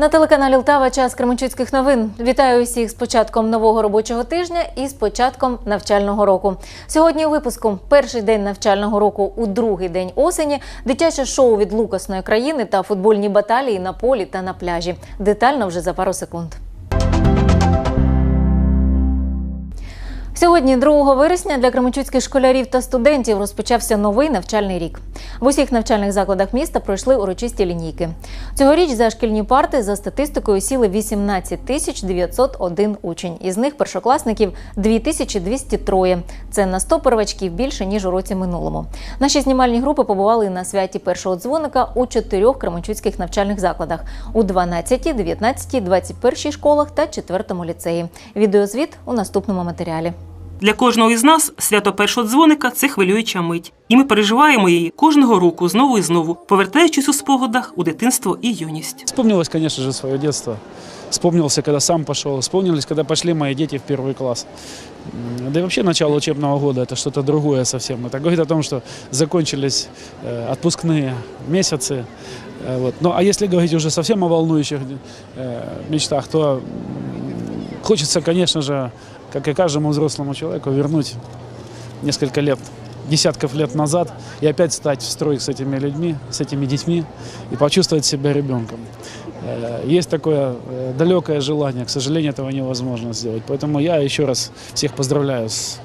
На телеканалі Лтава час Кременчуцьких новин. Вітаю усіх з початком нового робочого тижня і з початком навчального року. Сьогодні у випуску перший день навчального року у другий день осені, дитяче шоу від Лукасної країни та футбольні баталії на полі та на пляжі. Детально вже за пару секунд. Сьогодні, 2 вересня, для кременчуцьких школярів та студентів розпочався новий навчальний рік. В усіх навчальних закладах міста пройшли урочисті лінійки. Цьогоріч за шкільні парти за статистикою сіли 18 тисяч 901 учень. Із них першокласників 2203. Це на 100 первачків більше ніж у році минулому. Наші знімальні групи побували на святі першого дзвоника у чотирьох кременчуцьких навчальних закладах у 12, 19, 21 школах та 4 ліцеї. Відеозвіт у наступному матеріалі. Для кожного із нас свято першого дзвоника це хвилююча мить, і ми переживаємо її кожного року знову і знову, повертаючись у спогадах у дитинство і юність. Вспомнилось, конечно же, свое детство. Вспомнился, когда сам пошел. Вспомнились, когда пошли мои дети в первый класс. М, Да и вообще начало учебного года это что-то другое совсем. Это говорит о том, что закончились э, отпускные месяцы. Э, вот. Ну а если говорить уже совсем о волнующих э, мечтах, то м, хочется, конечно же, как и каждому взрослому человеку, вернуть несколько лет, десятков лет назад и опять стать в строй с этими людьми, с этими детьми и почувствовать себя ребенком. Э, Есть такое э, далекое желание, к сожалению, этого невозможно сделать. Поэтому я еще раз всех поздравляю с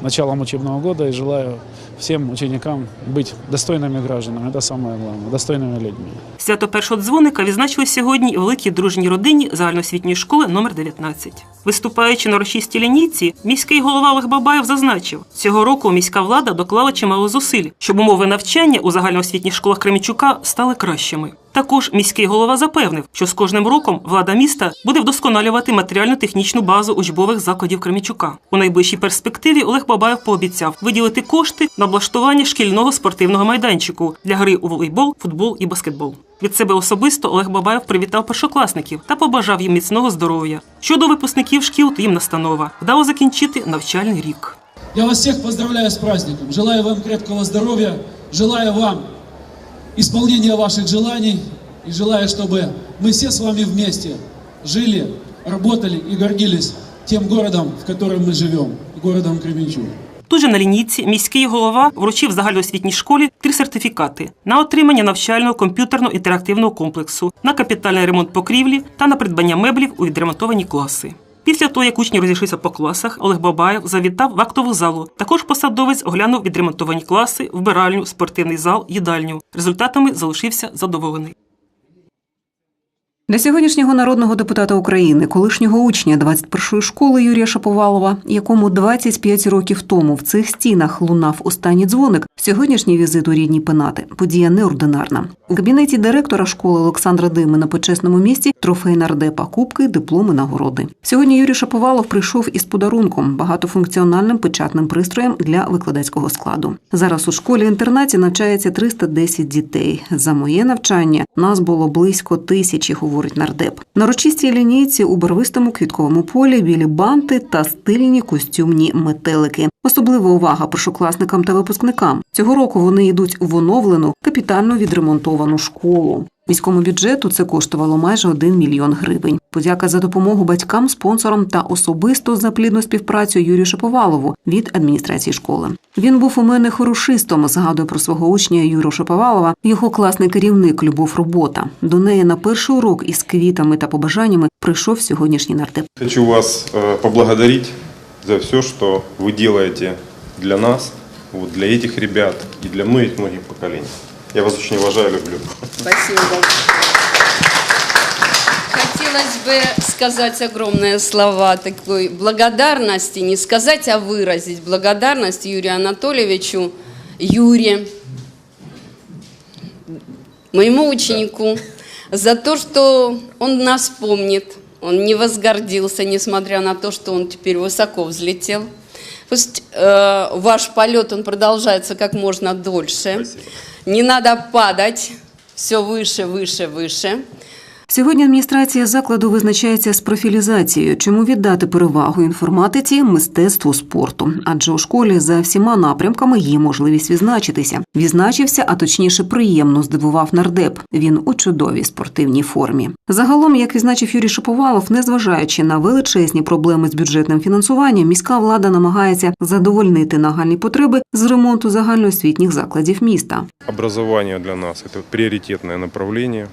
началом учебного года и желаю всем ученикам быть достойными гражданами. Это самое главное, достойными людьми. Свято першого дзвоника відзначили сьогодні у великій дружній родині загальноосвітньої школи номер 19. Виступаючи на урочистій лінійці, міський голова Олег Бабаєв зазначив, цього року міська влада доклала чимало зусиль, щоб умови навчання у загальноосвітніх школах Кремічука стали кращими. Також міський голова запевнив, що з кожним роком влада міста буде вдосконалювати матеріально-технічну базу учбових закладів Кремічука. У найближчій перспективі Олег Бабаєв пообіцяв виділити кошти на облаштування шкільного спортивного майданчику для гри у волейбол, футбол і баскетбол. Від себе особисто Олег Бабаєв привітав першокласників та побажав їм міцного здоров'я. Щодо випускників шкіл, то їм настанова вдало закінчити навчальний рік. Я вас всех поздравляю с праздником. Желаю вам крепкого здоровья, желаю вам исполнения ваших желаний и желаю, чтобы мы все с вами вместе жили, работали и гордились тем городом, в котором мы живем, городом Кременчуг. Тут же на лінійці міський голова вручив загальноосвітній школі три сертифікати на отримання навчального комп'ютерно інтерактивного комплексу, на капітальний ремонт покрівлі та на придбання меблів у відремонтовані класи. Після того, як учні розійшлися по класах, Олег Бабаєв завітав в актову залу. Також посадовець оглянув відремонтовані класи, вбиральню, спортивний зал, їдальню. Результатами залишився задоволений. Для сьогоднішнього народного депутата України, колишнього учня 21-ї школи Юрія Шаповалова, якому 25 років тому в цих стінах лунав останній дзвоник, сьогоднішній візит у рідні пенати подія неординарна. У кабінеті директора школи Олександра Дими на почесному місці трофей нардепа, кубки, дипломи, нагороди. Сьогодні Юрій Шаповалов прийшов із подарунком багатофункціональним печатним пристроєм для викладацького складу. Зараз у школі-інтернаті навчається 310 дітей. За моє навчання нас було близько тисячі, говорить нардеп. На урочистій лінійці у барвистому квітковому полі білі банти та стильні костюмні метелики. Особлива увага першокласникам та випускникам. Цього року вони йдуть в оновлену капітально відремонтовану школу. Міському бюджету це коштувало майже 1 мільйон гривень. Подяка за допомогу батькам, спонсорам та особисто за плідну співпрацю Юрію Шаповалову від адміністрації школи. Він був у мене хорошистом. Згадує про свого учня Юру Шаповалова, його класний керівник Любов Робота. До неї на перший урок із квітами та побажаннями прийшов сьогоднішній нардеп. Хочу вас э, поблагодарить за все, что вы делаете для нас, вот, для этих ребят и для многих-многих поколений. Я вас очень уважаю, люблю. Спасибо. Хотелось бы сказать огромные слова такой благодарности, не сказать, а выразить благодарность Юрию Анатольевичу, Юре, моему ученику, за то, что он нас помнит, он не возгордился, несмотря на то, что он теперь высоко взлетел. Пусть э, ваш полет, он продолжается как можно дольше. Не надо падать, все выше, выше, выше. Сьогодні адміністрація закладу визначається з профілізацією, чому віддати перевагу інформатиці, мистецтву, спорту. Адже у школі за всіма напрямками є можливість відзначитися. Відзначився, а точніше, приємно здивував нардеп. Він у чудовій спортивній формі. Загалом, як відзначив Юрій Шаповалов, незважаючи на величезні проблеми з бюджетним фінансуванням, міська влада намагається задовольнити нагальні потреби з ремонту загальноосвітніх закладів міста. Образование для нас – это приоритетное направление.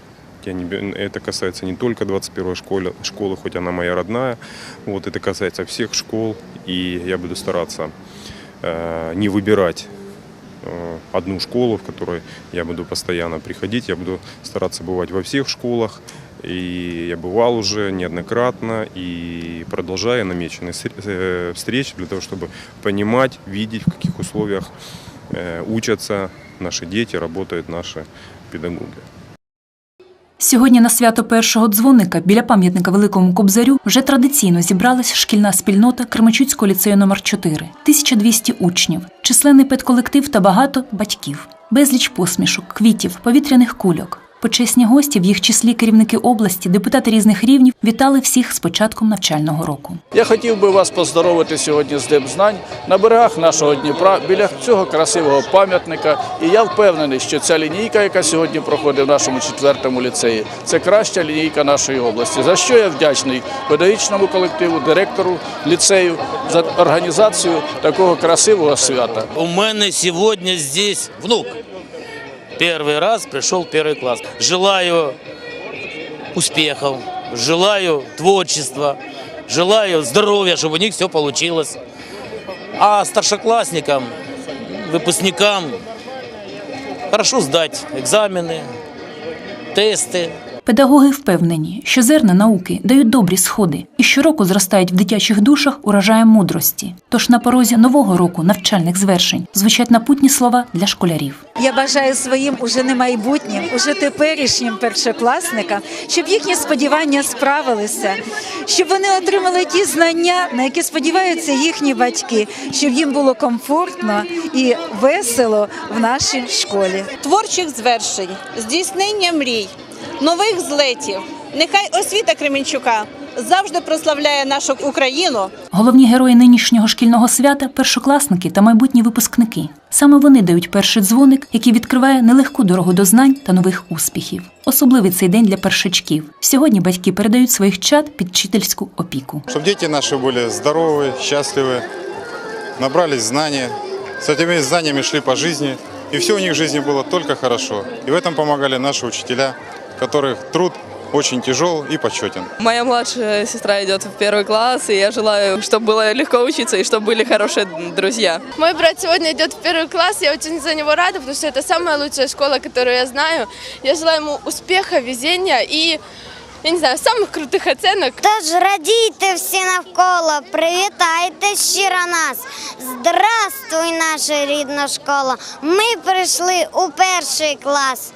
Я не Это касается не только 21 школы, школы, хоть она моя родная. Вот, это касается всех школ. И я буду стараться э, не выбирать э, одну школу, в которой я буду постоянно приходить. Я буду стараться бывать во всех школах. И я бывал уже неоднократно и продолжаю намеченные э, встречи для того, чтобы понимать, видеть, в каких условиях э, учатся наши дети, работают наши педагоги. Сьогодні на свято першого дзвоника біля пам'ятника Великому Кобзарю вже традиційно зібралась шкільна спільнота Кременчуцького ліцею номер 4 1200 учнів, численний педколектив та багато батьків, безліч посмішок, квітів, повітряних кульок. Почесні гості, в їх числі керівники області, депутати різних рівнів, вітали всіх з початком навчального року. Я хотів би вас поздоровити сьогодні з Днем знань на берегах нашого Дніпра біля цього красивого пам'ятника. І я впевнений, що ця лінійка, яка сьогодні проходить в нашому четвертому ліцеї, це краща лінійка нашої області. За що я вдячний педагогічному колективу, директору ліцею за організацію такого красивого свята. У мене сьогодні здесь внук Первый раз пришел в первый класс. Желаю успехов, желаю творчества, желаю здоровья, чтобы у них все получилось. А старшоклассникам, выпускникам хорошо сдать экзамены, тесты, Педагоги впевнені, що зерна науки дають добрі сходи і щороку зростають в дитячих душах урожаєм мудрості. Тож на порозі нового року навчальних звершень звучать напутні слова для школярів. Я бажаю своїм уже не майбутнім, уже теперішнім першокласникам, щоб їхні сподівання справилися, щоб вони отримали ті знання, на які сподіваються їхні батьки, щоб їм було комфортно і весело в нашій школі. творчих звершень, здійснення мрій, нових злетів. Нехай освіта Кременчука завжди прославляє нашу Україну. Головні герої нинішнього шкільного свята першокласники та майбутні випускники. Саме вони дають перший дзвоник, який відкриває нелегку дорогу до знань та нових успіхів. Особливий цей день для першачків. Сьогодні батьки передають своїх чад під вчительську опіку. Чтобы дети наши были здоровы, счастливы, набрались знаний, с этими знаниями шли по жизни, и все у них в жизни было только хорошо. И в этом помогали наши учителя, которых труд очень тяжел и почетен. Моя младшая сестра идет в первый класс, и я желаю, чтобы было легко учиться и чтобы были хорошие друзья. Мой брат сегодня идет в первый класс, я очень за него рада, потому что это самая лучшая школа, которую я знаю. Я желаю ему успеха, везения и, я не знаю, самых крутых оценок. Тож радійте всі навколо, привітайте щиро нас. Здравствуй, наша рідна школа. Ми прийшли у перший клас.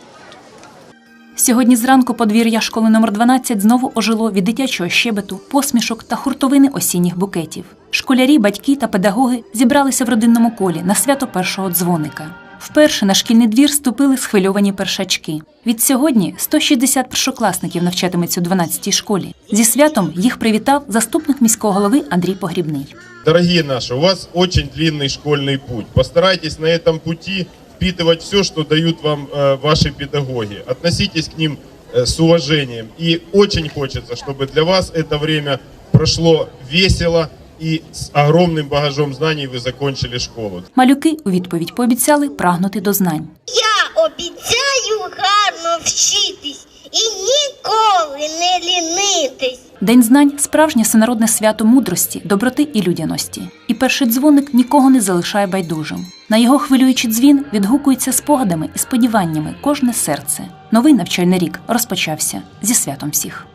Сьогодні зранку подвір'я школи номер 12 знову ожило від дитячого щебету, посмішок та хуртовини осінніх букетів. Школярі, батьки та педагоги зібралися в родинному колі на свято першого дзвоника. Вперше на шкільний двір ступили схвильовані першачки. Від сьогодні 160 першокласників навчатиметься у 12-й школі. Зі святом їх привітав заступник міського голови Андрій Погрібний. Дорогие наши, у вас очень длинный школьный путь. Постарайтесь на этом пути впитывать все, что дают вам э, ваши педагоги. Относитесь к ним э, с уважением. И очень хочется, чтобы для вас это время прошло весело и с огромным багажом знаний вы закончили школу. Малюки у відповідь пообіцяли прагнути до знань. Я обіцяю гарно вчитись і ніколи не лінитись. День знань справжнє всенародне свято мудрості, доброти і людяності. І перший дзвоник нікого не залишає байдужим. На його хвилюючий дзвін відгукується спогадами і сподіваннями кожне серце. Новий навчальний рік розпочався зі святом всіх.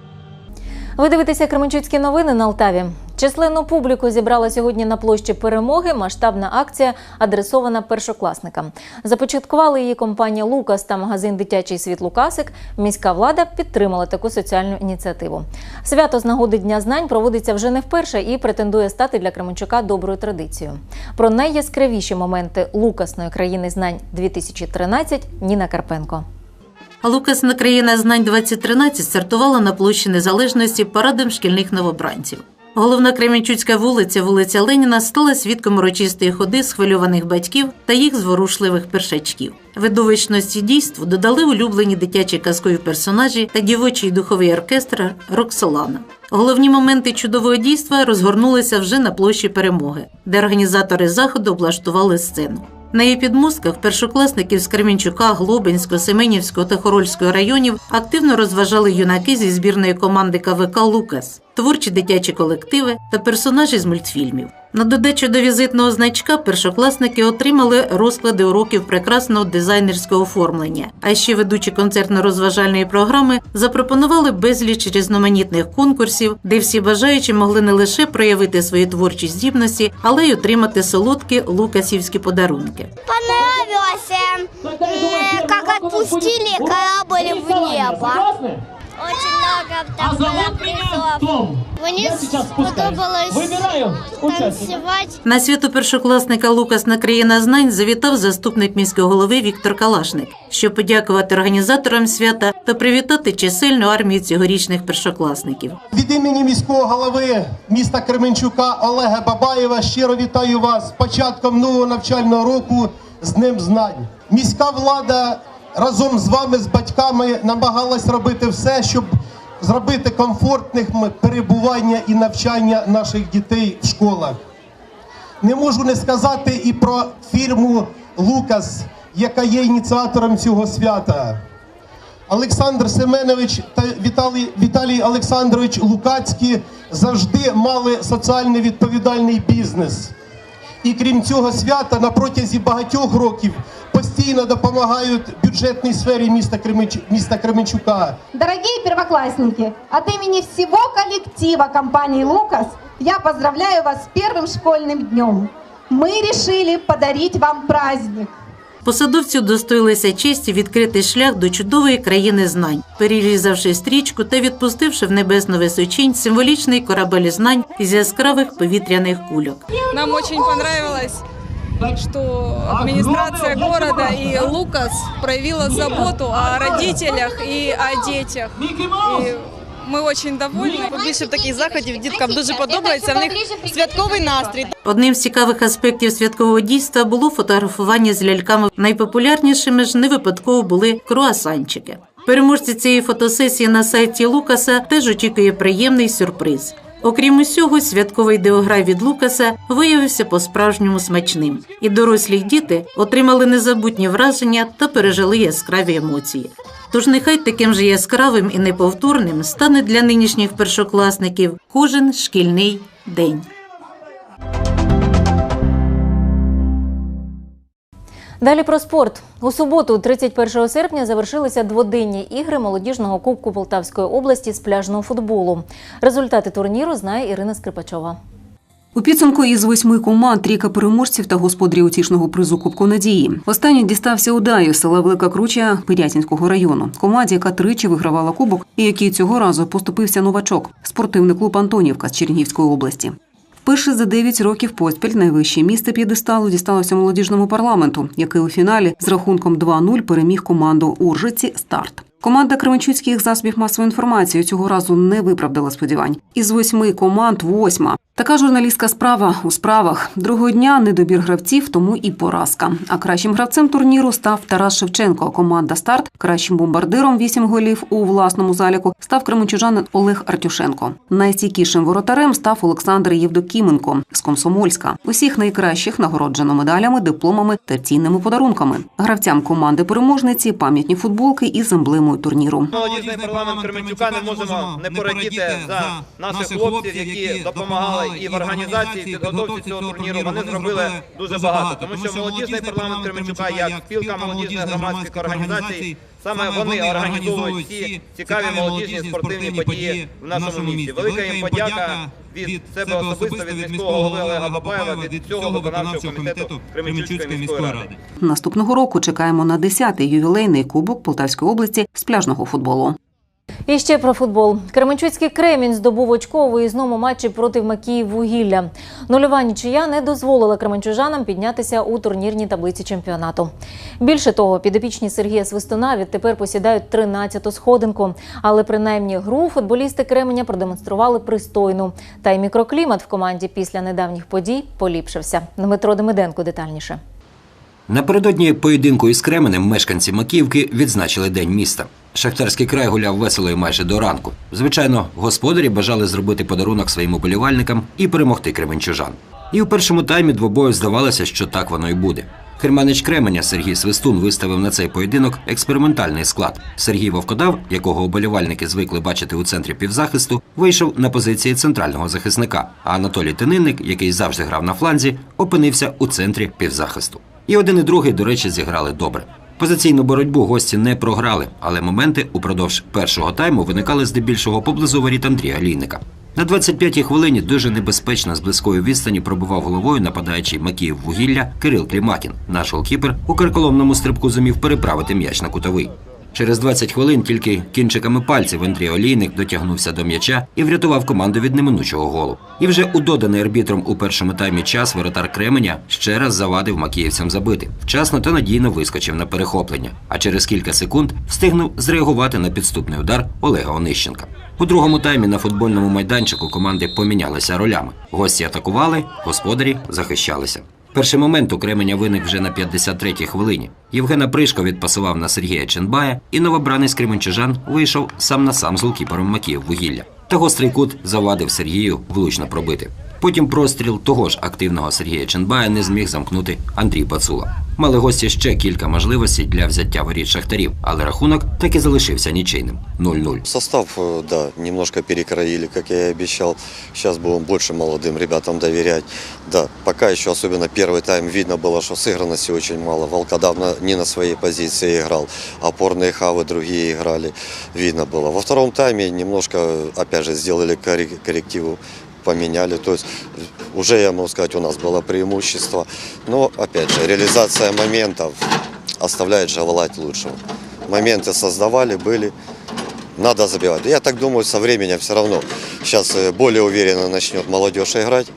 Ви дивитеся Кременчуцькі новини на Алтаві. Численну публіку зібрала сьогодні на площі перемоги. Масштабна акція адресована першокласникам. Започаткували її компанія Лукас та магазин Дитячий світ Лукасик. Міська влада підтримала таку соціальну ініціативу. Свято з нагоди Дня знань проводиться вже не вперше і претендує стати для Кременчука доброю традицією. Про найяскравіші моменти Лукасної країни знань 2013 Ніна Карпенко. Лукасна країна знань 2013 стартувала на площі Незалежності парадом шкільних новобранців. Головна Кременчуцька вулиця, вулиця Леніна, стала свідком урочистої ходи схвильованих батьків та їх зворушливих першачків. Видовищності дійству додали улюблені дитячі казкові персонажі та дівочий духовий оркестр Роксолана. Головні моменти чудового дійства розгорнулися вже на площі перемоги, де організатори заходу облаштували сцену. На її підмостках першокласників з Кремінчука, Глобинського, Семенівського та Хорольського районів активно розважали юнаки зі збірної команди КВК Лукас, творчі дитячі колективи та персонажі з мультфільмів. На додачу до візитного значка першокласники отримали розклади уроків прекрасного дизайнерського оформлення. А ще ведучі концертно-розважальної програми запропонували безліч різноманітних конкурсів, де всі бажаючі могли не лише проявити свої творчі здібності, але й отримати солодкі лукасівські подарунки. Понравилось, э, как отпустили корабль в небо. Очень много там было призов. Мені сподобалось танцювати. На свято першокласника Лукас на країна знань завітав заступник міського голови Віктор Калашник, щоб подякувати організаторам свята та привітати чисельну армію цьогорічних першокласників. Від імені міського голови міста Кременчука Олега Бабаєва щиро вітаю вас з початком нового навчального року з Днем Знань. Міська влада разом з вами, з батьками, намагалась робити все, щоб зробити комфортним перебування і навчання наших дітей в школах. Не можу не сказати і про фірму Лукас, яка є ініціатором цього свята. Олександр Семенович та Віталій, Віталій Олександрович Лукацькі завжди мали соціально відповідальний бізнес. І крім цього свята, на протязі багатьох років постійно допомагають бюджетній сфері міста, Кременчу, міста Кременчука. Дорогие первоклассники, от имени всего коллектива компании «Лукас» я поздравляю вас с первым школьным днем. Мы решили подарить вам праздник. Посадовці удостоїлися честі відкрити шлях до чудової країни знань, перерізавши стрічку та відпустивши в небесну височинь символічний корабель знань із яскравих повітряних кульок. Нам очень понравилось, что администрация города и Лукас проявила заботу о родителях и о детях. И ми очень довольні. Побільше таких заходів діткам дуже подобається. В них святковий настрій. Одним з цікавих аспектів святкового дійства було фотографування з ляльками. Найпопулярнішими ж не випадково були круасанчики. Переможці цієї фотосесії на сайті Лукаса теж очікує приємний сюрприз. Окрім усього, святковий деограф від Лукаса виявився по-справжньому смачним, і дорослі діти отримали незабутні враження та пережили яскраві емоції. Тож нехай таким же яскравим і неповторним стане для нинішніх першокласників кожен шкільний день. Далі про спорт. У суботу, 31 серпня, завершилися дводенні ігри молодіжного кубку Полтавської області з пляжного футболу. Результати турніру знає Ірина Скрипачова. У підсумку із восьми команд трійка переможців та господарі утішного призу Кубку Надії. Останній дістався удаю села Велика Круча Пирятінського району. Команді, яка тричі вигравала кубок, і який цього разу поступився новачок спортивний клуб Антонівка з Чернігівської області. Вперше за 9 років поспіль найвище місце п'єдесталу дісталося молодіжному парламенту, який у фіналі з рахунком 2-0 переміг команду Уржиці Старт. Команда Кременчуцьких засобів масової інформації цього разу не виправдала сподівань. Із восьми команд восьма. Така журналістська справа у справах. Другого дня недобір гравців, тому і поразка. А кращим гравцем турніру став Тарас Шевченко. Команда Старт кращим бомбардиром вісім голів у власному заліку став кременчужанин Олег Артюшенко. Найстійкішим воротарем став Олександр Євдокіменко з Комсомольська. Усіх найкращих нагороджено медалями, дипломами та цінними подарунками. Гравцям команди переможниці пам'ятні футболки із емблемою турніру. Молодіжний парламент Кременчука не можемо не порадіти за наших хлопців, які допомагали і в організації, і підготовці цього турніру. Вони зробили дуже багато, тому що молодіжний парламент Кременчука, як спілка молодіжних громадських організацій, саме вони організовують всі цікаві молодіжні спортивні події в нашому місті. Велика їм подяка від себе особисто, від міського голови Олега Бабаєва, від цього виконавчого комітету Кременчуцької міської ради. Наступного року чекаємо на 10-й ювілейний кубок Полтавської області з пляжного футболу. І ще про футбол. Кременчуцький Кремінь здобув очко у виїзному матчі проти Макіїв вугілля. Нульова нічия не дозволила кременчужанам піднятися у турнірній таблиці чемпіонату. Більше того, підопічні Сергія Свистуна відтепер посідають 13-ту сходинку. Але принаймні гру футболісти Кременя продемонстрували пристойну. Та й мікроклімат в команді після недавніх подій поліпшився. Дмитро Демиденко детальніше. Напередодні поєдинку із Кременем мешканці Макіївки відзначили день міста. Шахтарський край гуляв весело і майже до ранку. Звичайно, господарі бажали зробити подарунок своїм уболівальникам і перемогти кременчужан. І у першому таймі двобою здавалося, що так воно і буде. Керманич Кременя Сергій Свистун виставив на цей поєдинок експериментальний склад. Сергій Вовкодав, якого оболівальники звикли бачити у центрі півзахисту, вийшов на позиції центрального захисника. А Анатолій Тининник, який завжди грав на фланзі, опинився у центрі півзахисту. І один і другий, до речі, зіграли добре. Позиційну боротьбу гості не програли, але моменти упродовж першого тайму виникали здебільшого поблизу воріт Андрія Лійника. На 25-й хвилині дуже небезпечно з близької відстані пробував головою нападаючий Макіїв вугілля Кирил Клімакін. Наш голкіпер у карколомному стрибку зумів переправити м'яч на кутовий. Через 20 хвилин тільки кінчиками пальців Андрій Олійник дотягнувся до м'яча і врятував команду від неминучого голу. І вже у доданий арбітром у першому таймі час воротар Кременя ще раз завадив макіївцям забити. Вчасно та надійно вискочив на перехоплення, а через кілька секунд встигнув зреагувати на підступний удар Олега Онищенка. У другому таймі на футбольному майданчику команди помінялися ролями. Гості атакували, господарі захищалися. Перший момент у виник вже на 53-й хвилині. Євгена Пришко відпасував на Сергія Ченбая, і новобранець Кременчужан вийшов сам на сам з лукіпором Макіїв вугілля. Та гострий кут завадив Сергію влучно пробити. Потім простріл того ж активного Сергія Ченбая не зміг замкнути Андрій Пацула. Мали гості ще кілька можливостей для взяття воріт шахтарів, але рахунок так і залишився нічийним 0-0. Состав, э, да, немножко перекроили, как я и обещал. Сейчас будем больше молодым ребятам доверять. Да, пока еще, особенно первый тайм, видно было, что сыгранности очень мало. Волкодав на- не на своей позиции играл, опорные хавы другие играли, видно было. Во втором тайме немножко, опять же, сделали коррек- коррективу, поменяли. То есть уже, я могу сказать, у нас было преимущество. Но, опять же, реализация моментов оставляет желать лучшего. Моменты создавали, были. Надо забивать. Я так думаю, со временем все равно. Сейчас э, более уверенно начнет молодежь играть,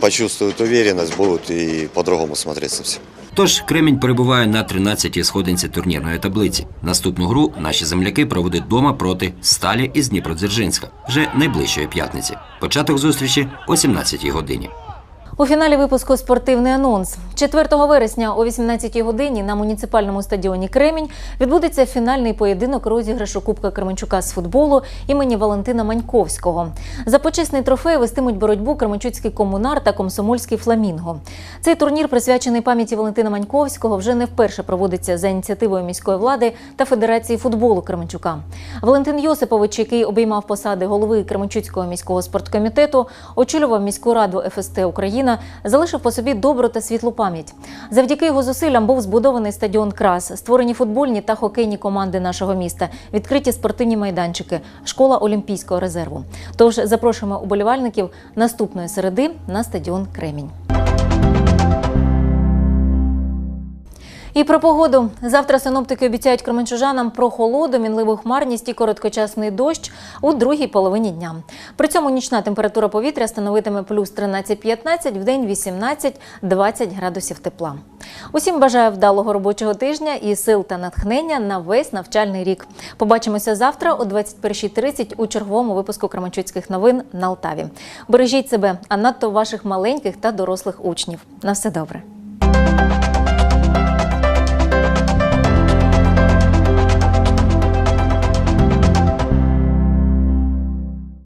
почувствуют уверенность, будут и по-другому смотреться все. Тож Кремінь перебуває на 13-й сходинці турнірної таблиці. Наступну гру наші земляки проводять вдома проти Сталі із Дніпродзержинська вже найближчої п'ятниці. Початок зустрічі о 17-й годині. У фіналі випуску спортивний анонс. 4 вересня о 18-й годині на муніципальному стадіоні Кремінь відбудеться фінальний поєдинок розіграшу Кубка Кременчука з футболу імені Валентина Маньковського. За почесний трофей вестимуть боротьбу Кременчуцький комунар та комсомольський фламінго. Цей турнір, присвячений пам'яті Валентина Маньковського, вже не вперше проводиться за ініціативою міської влади та Федерації футболу Кременчука. Валентин Йосипович, який обіймав посади голови Кременчуцького міського спорткомітету, очолював міську раду ФСТ Україна, залишив по собі добру та світлу пам'ять. Завдяки його зусиллям був збудований стадіон Крас, створені футбольні та хокейні команди нашого міста, відкриті спортивні майданчики, школа Олімпійського резерву. Тож запрошуємо уболівальників наступної середи на стадіон Кремінь. І про погоду. Завтра синоптики обіцяють кременчужанам прохолоду, мінливу хмарність і короткочасний дощ у другій половині дня. При цьому нічна температура повітря становитиме плюс 13-15, в день 18-20 градусів тепла. Усім бажаю вдалого робочого тижня і сил та натхнення на весь навчальний рік. Побачимося завтра о 21.30 у черговому випуску Кременчуцьких новин на Алтаві. Бережіть себе, а надто ваших маленьких та дорослих учнів. На все добре.